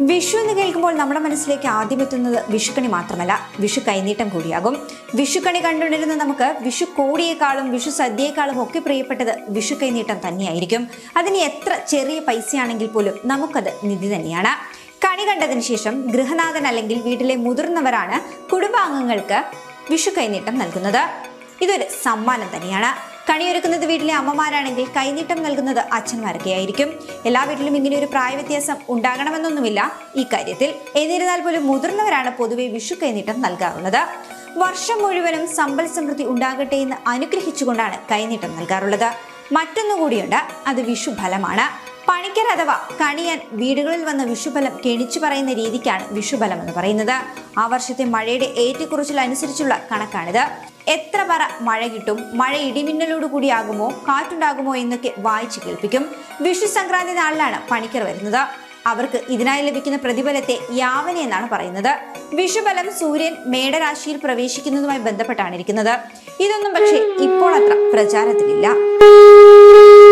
വിഷു എന്ന് കേൾക്കുമ്പോൾ നമ്മുടെ മനസ്സിലേക്ക് ആദ്യം എത്തുന്നത് വിഷുക്കണി മാത്രമല്ല. വിഷു കൈനീട്ടം കൂടിയാകും. വിഷുക്കണി കണ്ടുകൊണ്ടിരുന്ന നമുക്ക് വിഷു കോടിയേക്കാളും വിഷു സദ്യയേക്കാളും ഒക്കെ പ്രിയപ്പെട്ടത് വിഷു കൈനീട്ടം തന്നെയായിരിക്കും. അതിന് എത്ര ചെറിയ പൈസയാണെങ്കിൽ പോലും നമുക്കത് നിധി തന്നെയാണ്. കണി കണ്ടതിന് ശേഷം ഗൃഹനാഥൻ അല്ലെങ്കിൽ വീട്ടിലെ മുതിർന്നവരാണ് കുടുംബാംഗങ്ങൾക്ക് വിഷു കൈനീട്ടം നൽകുന്നത്. ഇതൊരു സമ്മാനം തന്നെയാണ്. കണിയൊരുക്കുന്നത് വീട്ടിലെ അമ്മമാരാണെങ്കിൽ കൈനീട്ടം നൽകുന്നത് അച്ഛന്മാരൊക്കെ ആയിരിക്കും. എല്ലാ വീട്ടിലും ഇങ്ങനെ ഒരു പ്രായ വ്യത്യാസം ഉണ്ടാകണമെന്നൊന്നുമില്ല. ഈ കാര്യത്തിൽ എന്നിരുന്നാൽ പോലും മുതിർന്നവരാണ് പൊതുവെ വിഷു കൈനീട്ടം നൽകാറുള്ളത്. വർഷം മുഴുവനും സമ്പൽ സമൃദ്ധി ഉണ്ടാകട്ടെ എന്ന് അനുഗ്രഹിച്ചുകൊണ്ടാണ് കൈനീട്ടം നൽകാറുള്ളത്. മറ്റൊന്നുകൂടിയുണ്ട് അത് വിഷുഫലമാണ് പണിക്കർ അഥവാ കണിയൻ വീടുകളിൽ വന്ന വിഷുഫലം കെണിച്ചു പറയുന്ന രീതിക്കാണ് വിഷുഫലം എന്ന് പറയുന്നത്. ആ വർഷത്തെ മഴയുടെ ഏറ്റക്കുറച്ചിൽ അനുസരിച്ചുള്ള കണക്കാണിത്. എത്ര പറ മഴ കിട്ടും? മഴ ഇടിമിന്നലോട് കൂടിയാകുമോ? കാറ്റുണ്ടാകുമോ എന്നൊക്കെ വായിച്ചു കേൾപ്പിക്കും. വിഷു സംക്രാന്തി നാളിലാണ് പണിക്കർ വരുന്നത്. അവർക്ക് ഇതിനായി ലഭിക്കുന്ന പ്രതിഫലത്തെ യാവന എന്നാണ് പറയുന്നത്. വിഷുബലം സൂര്യൻ മേടരാശിയിൽ പ്രവേശിക്കുന്നതുമായി ബന്ധപ്പെട്ടാണ് ഇരിക്കുന്നത്. ഇതൊന്നും പക്ഷേ ഇപ്പോൾ അത്ര പ്രചാരത്തിലില്ല.